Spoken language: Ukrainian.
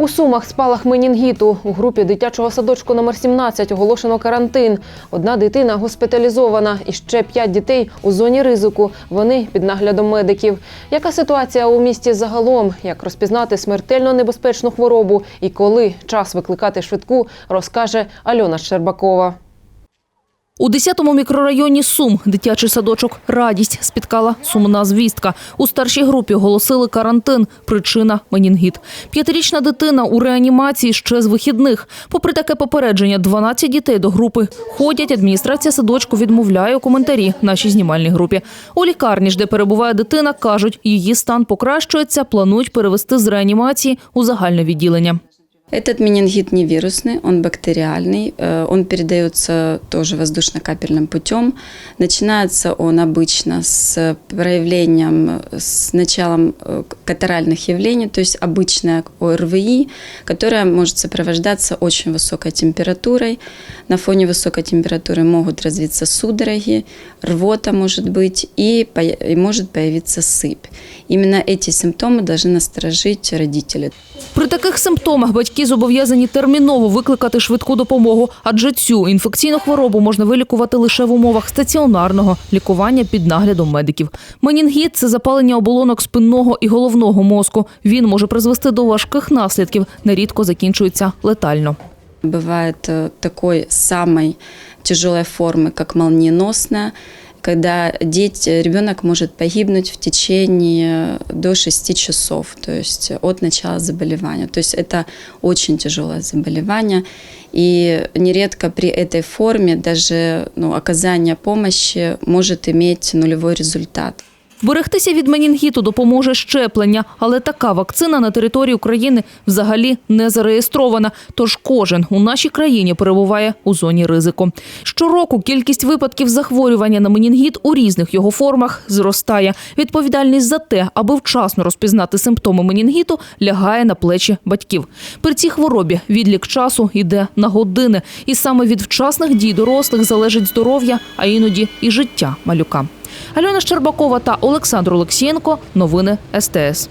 У Сумах спалах менінгіту. У групі дитячого садочку номер 17 оголошено карантин. Одна дитина госпіталізована і ще п'ять дітей у зоні ризику. Вони під наглядом медиків. Яка ситуація у місті загалом? Як розпізнати смертельно небезпечну хворобу і коли час викликати швидку, розкаже Альона Щербакова. У 10-му мікрорайоні Сум дитячий садочок «Радість» спіткала сумна звістка. У старшій групі оголосили карантин. Причина – менінгіт. П'ятирічна дитина у реанімації ще з вихідних. Попри таке попередження, 12 дітей до групи ходять. Адміністрація садочку відмовляє у коментарі нашій знімальній групі. У лікарні ж, де перебуває дитина, кажуть, її стан покращується, планують перевести з реанімації у загальне відділення. Этот менингит не вирусный, он бактериальный, э, он передается тоже воздушно-капельным путем. Начинается он обычно с проявлением, с началом э, катаральных явлений, то есть обычная ОРВИ, которая может сопровождаться очень высокой температурой. На фоне высокой температуры могут развиться судороги, рвота может быть и, и может появиться сыпь. Именно эти симптомы должны насторожить родителей. При таких симптомах батьки зобов'язані терміново викликати швидку допомогу, адже цю інфекційну хворобу можна вилікувати лише в умовах стаціонарного лікування під наглядом медиків. Менінгіт – це запалення оболонок спинного і головного мозку. Він може призвести до важких наслідків, нерідко закінчується летально. Бывает э, такой самой тяжелой формы, как молниеносная, когда дети, ребенок может погибнуть в течение до 6 часов, то есть от начала заболевания. То есть это очень тяжелое заболевание. И нередко при этой форме даже ну, оказание помощи может иметь нулевой результат. Берегтися від менінгіту допоможе щеплення, але така вакцина на території України взагалі не зареєстрована. Тож кожен у нашій країні перебуває у зоні ризику. Щороку кількість випадків захворювання на менінгіт у різних його формах зростає. Відповідальність за те, аби вчасно розпізнати симптоми менінгіту, лягає на плечі батьків. При цій хворобі відлік часу йде на години, і саме від вчасних дій дорослих залежить здоров'я, а іноді і життя малюка. Альона Щербакова та Олександр Олексієнко. Новини СТС.